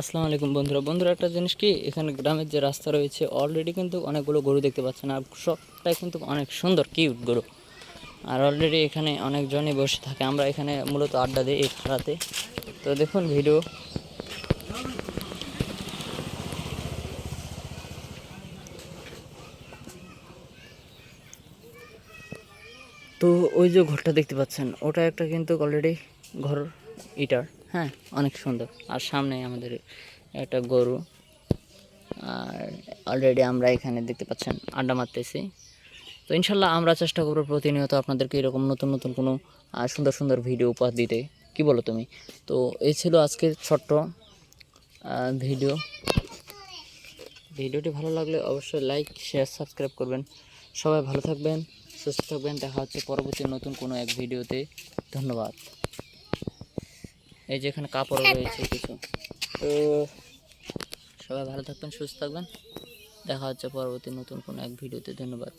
আসসালামু আলাইকুম বন্ধুরা। বন্ধুরা, একটা জিনিস কি? এখানে গ্রামের যে রাস্তা রয়েছে অলরেডি কিন্তু অনেকগুলো গরু দেখতে পাচ্ছেন আর সবটাই কিন্তু অনেক সুন্দর কিউট গরু। আর অলরেডি এখানে অনেকজনই বসে থাকে। আমরা এখানে মূলত আড্ডা দিই এই খাড়াতে তো দেখুন ভিডিও তো ওই যে ঘরটা দেখতে পাচ্ছেন, ওটা একটা কিন্তু অলরেডি ঘর। ইটার হ্যাঁ অনেক সুন্দর। আর সামনে আমাদের একটা গরু। আর অলরেডি আমরা এখানে দেখতে পাচ্ছেন আড্ডা মারতেছি। তো ইনশাল্লাহ আমরা চেষ্টা করব প্রতিনিয়ত আপনাদেরকে এরকম নতুন নতুন কোনো সুন্দর সুন্দর ভিডিও উপহার দিতে। কি বলো তুমি? তো এই ছিল আজকের ছোট্ট ভিডিও ভিডিওটি ভালো লাগলে অবশ্যই লাইক শেয়ার সাবস্ক্রাইব করবেন। সবাই ভালো থাকবেন, সুস্থ থাকবেন। দেখা হচ্ছে পরবর্তী নতুন কোনো এক ভিডিওতে ধন্যবাদ। এই যে এখানে কাপড় রয়েছে কিছু। তো সবাই ভালো থাকবেন, সুস্থ থাকবেন। দেখা হচ্ছে পরবর্তী নতুন কোনো এক ভিডিওতে। ধন্যবাদ।